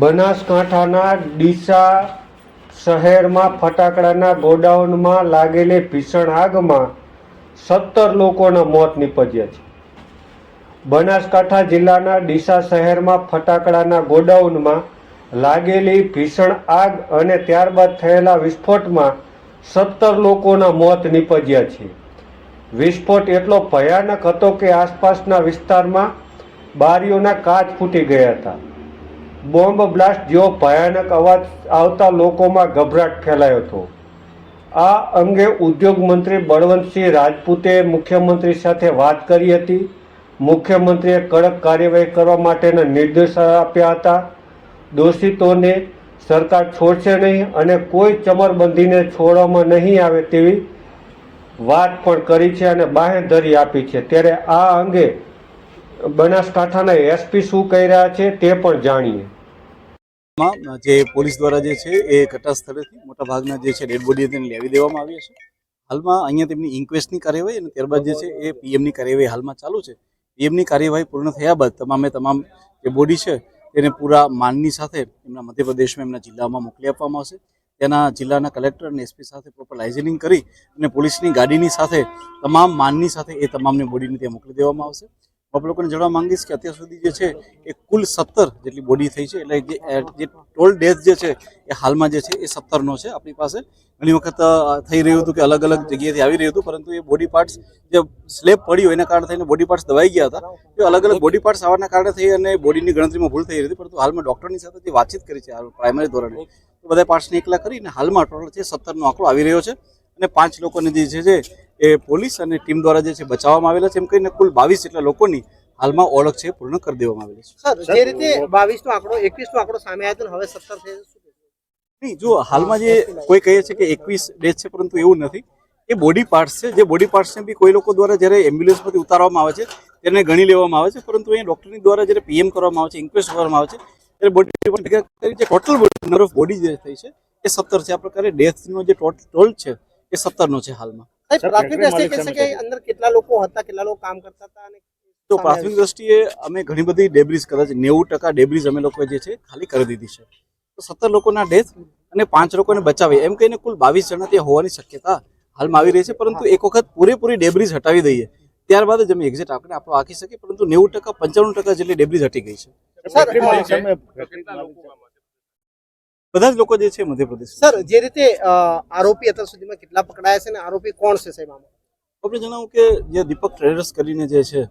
બનાસકાંઠાના ડીસા શહેરમાં ફટાકડાના ગોડાઉનમાં લાગેલી ભીષણ આગમાં સત્તર લોકોના મોત નીપજ્યા છે. બનાસકાંઠા જિલ્લાના ડીસા શહેરમાં ફટાકડાના ગોડાઉનમાં લાગેલી ભીષણ આગ અને ત્યારબાદ થયેલા વિસ્ફોટમાં સત્તર લોકોના મોત નીપજ્યા છે. વિસ્ફોટ એટલો ભયાનક હતો કે આસપાસના વિસ્તારમાં બારીઓના કાચ ફૂટી ગયા હતા. બોમ્બ બ્લાસ્ટ જેવો ભયાનક અવાજ આવતા લોકોમાં ગભરાટ ફેલાયો હતો. આ અંગે ઉદ્યોગ મંત્રી બળવંતસિંહ રાજપૂતે મુખ્યમંત્રી સાથે વાત કરી હતી. મુખ્યમંત્રીએ કડક કાર્યવાહી કરવા માટેના નિર્દેશ આપ્યા હતા. દોષિતોને સરકાર છોડશે નહીં અને કોઈ ચમરબંધીને છોડવામાં નહીં આવે તેવી વાત પણ કરી છે અને બાહેંધરી આપી છે. ત્યારે આ અંગે બનાસકાંઠાના એસપી શું કહી રહ્યા છે તે પણ જાણીએ. માં, જે પોલીસ દ્વારા જે છે એ ઘટના સ્થળેથી મોટા ભાગના જે છે ડેડ બોડી તેને લેવી દેવામાં આવી છે હાલમાં અહીંયા તેમની ઇન્ક્વેસ્ટની કાર્યવાહી અને ત્યારબાદ જે છે એ પીએમની કાર્યવાહી હાલમાં ચાલુ છે. પીએમની કાર્યવાહી પૂર્ણ થયા બાદ તમામે તમામ જે બોડી છે તેને પૂરા માનની સાથે એમના મધ્યપ્રદેશમાં, એમના જિલ્લામાં મોકલી આપવામાં આવશે. ત્યાંના જિલ્લાના કલેક્ટર અને એસપી સાથે પ્રોપર લાઇઝનિંગ કરી અને પોલીસની ગાડીની સાથે તમામ માનની સાથે એ તમામને બોડીને ત્યાં મોકલી દેવામાં આવશે. આપ લોકોને જણાવવા માંગીશ કે અત્યાર સુધી જે છે એ કુલ સત્તર જેટલી બોડી થઈ છે. એટલે જે ટોલ ડેથ જે છે એ હાલમાં જે છે એ સત્તરનો છે. આપણી પાસે ઘણી વખત થઈ રહ્યું હતું કે અલગ અલગ જગ્યાએથી આવી રહ્યું હતું, પરંતુ એ બોડી પાર્ટ્સ જે સ્લેબ પડ્યું એના કારણે થઈને બોડી પાર્ટ્સ દબાઈ ગયા હતા. એ અલગ અલગ બોડી પાર્ટ્સ આવવાના કારણે થઈ અને બોડીની ગણતરીમાં ભૂલ થઈ રહી હતી, પરંતુ હાલમાં ડૉક્ટરની સાથે જે વાતચીત કરી છે પ્રાઇમરી ધોરણે બધા પાર્ટ્સને એકલા કરીને હાલમાં ટોટલ છે સત્તરનો આંકડો આવી રહ્યો છે. અને પાંચ લોકોને જે છે એ પોલીસ અને ટીમ દ્વારા જે છે બચાવવામાં આવેલા છે. એમ કહીને કુલ બાવીસ જેટલા લોકોની હાલમાં ઓળખ છે પૂર્ણ કરી દેવામાં આવેલી છે. સર જે રીતે બાવીસ નો આંકડો એકવીસ નો આંકડો સામે આવ્યો હવે સત્તર થઈ નહીં જો હાલમાં જે કોઈ કહે છે કે એકવીસ ડેથ છે પરંતુ એવું નથી. એ બોડી પાર્ટ્સ છે. જે બોડી પાર્ટ્સને બી કોઈ લોકો દ્વારા જ્યારે એમ્બ્યુલન્સમાંથી ઉતારવામાં આવે છે તેને ગણી લેવામાં આવે છે. પરંતુ એ ડોક્ટરની દ્વારા જ્યારે પીએમ કરવામાં આવે છે ઇન્ક્વેસ્ટ કરવામાં આવે છે ત્યારે બોડી જે ટોટલ નંબર ઓફ બોડી જે થઈ છે એ સત્તર છે. આ પ્રકારે ડેથનો જે ટોલ છે એ સત્તરનો છે હાલમાં. પ્રાથમિક દ્રષ્ટિએ કહી કે અંદર કેટલા લોકો હતા કેટલા લોકો કામ કરતા હતા અને તો પ્રાથમિક દ્રષ્ટિએ અમે ઘણી બધી ડેબ્રીઝ કદાચ નેવું ટકા ડેબ્રીઝ અમે લોકો જે છે ખાલી કરી દીધી છે. તો સત્તર લોકોના ડેથ અને પાંચ લોકોને બચાવી. એમ કહીને કુલ બાવીસ જણા ત્યાં હોવાની શક્યતા હાલમાં આવી રહી છે પરંતુ એક વખત પૂરેપૂરી ડેબ્રીઝ હટાવી દઈએ. ત્યારબાદ જ અમે એક્ઝેક્ટ આંકડે આપણો આંકી શકીએ પરંતુ નેવું ટકા પંચાણું ટકા જેટલી ડેબ્રીઝ હટી ગઈ છે. બધા જ લોકો જે છે મધ્યપ્રદેશ સર જે રીતે આરોપી અત્યાર સુધીમાં કેટલા પકડાયા છે અને આરોપી કોણ છે સાહેબ આમાં? આપણે જણાવું કે જે દીપક ટ્રેડર્સ કરીને જે છે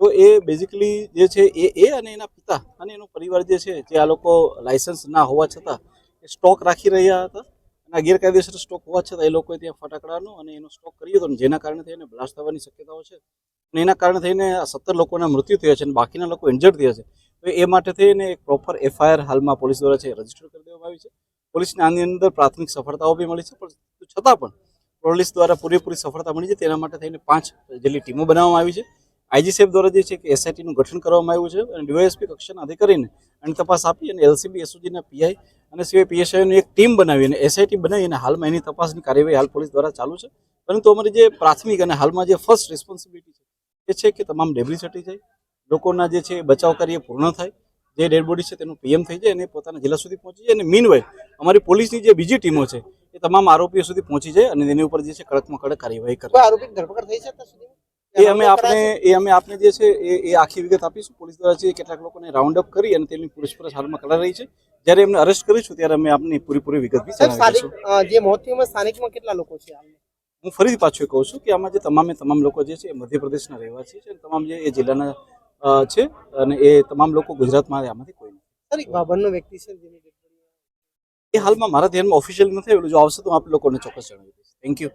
તો એ બેઝિકલી જે છે એ એ અને એના પિતા અને એનો પરિવાર જે છે જે આ લોકો લાયસન્સ ના હોવા છતાં એ સ્ટોક રાખી રહ્યા હતા. અને આ ગેરકાયદેસર સ્ટોક હોવા છતાં એ લોકોએ ત્યાં ફટાકડાનો અને એનો સ્ટોક કર્યો હતો જેના કારણે થઈને બ્લાસ્ટ થવાની શક્યતાઓ છે. અને એના કારણે થઈને આ સત્તર લોકોના મૃત્યુ થયા છે અને બાકીના લોકો ઇન્જર્ડ થયા છે. તો એ માટે થઈને એક પ્રોપર એફઆઈઆર હાલમાં પોલીસ દ્વારા છે રજિસ્ટર કરી દેવામાં આવી છે. પોલીસને આની અંદર પ્રાથમિક સફળતાઓ બી મળી છે, પણ છતાં પણ પોલીસ દ્વારા પૂરેપૂરી સફળતા મળી છે, તેના માટે થઈને પાંચ જેટલી ટીમો બનાવવામાં આવી છે. આઈજી સાહેબ દ્વારા જે છે કે એસઆઈટીનું ગઠન કરવામાં આવ્યું છે અને ડીવાયએસપી કક્ષાના અધિકારીને અને તપાસ આપી અને એલસીબી એસઓજીના પીઆઈ અને સિવાય પીએસઆઈની એક ટીમ બનાવી અને એસઆઈટી બનાવી અને હાલમાં એની તપાસની કાર્યવાહી હાલ પોલીસ દ્વારા ચાલુ છે. પરંતુ અમારી જે પ્રાથમિક અને હાલમાં જે ફર્સ્ટ રિસ્પોન્સિબિલિટી છે, એ છે કે તમામ ડેબ્રી હટી જાય લોકોના જે છે બચાવ કાર્ય પૂર્ણ થાય. જે ડેડ બોડી છે તેનું પીએમ થઈ જાય અને પોતાના જિલ્લા સુધી પહોંચી જાય. અને મીનવાઇલ અમારી પોલીસની જે બીજી ટીમો છે એ તમામ આરોપીઓ સુધી પહોંચી જાય અને તેની ઉપર જે છે કડકમાં કડક કાર્યવાહી કરે. આરોપી ધરપકડ થઈ છે એ અમે આપને એ અમે આપને જે છે એ એ આખી વિગત આપીશું. પોલીસ દ્વારા છે કેટલાક લોકોને રાઉન્ડ અપ કરી અને તેમની પૂછપરછ હાલમાં કરાઈ રહી છે. જ્યારે એમને અરેસ્ટ કરીશું ત્યારે અમે આપની પૂરેપૂરી વિગત બી સાહેબ જણાવી સ્થાનિક દઈશું અ, જે મોત સ્થાનિકમાં કેટલા લોકો છે? હું ફરીથી પાછું કહું છું કે આમાં જે તમામે તમામ લોકો જે છે એ મધ્યપ્રદેશના રહેવાસી છે અને તમામ જે એ જિલ્લાના છે અને એ તમામ લોકો ગુજરાતમાં આમાંથી કોઈ નથી. બાબરનો વ્યક્તિ છે એ હાલમાં મારા ધ્યાનમાં ઓફિશિયલ નથી આવેલું જો આવશે તો આપણે આપ લોકોને ચોક્કસ જણાવી દઈશ. Thank you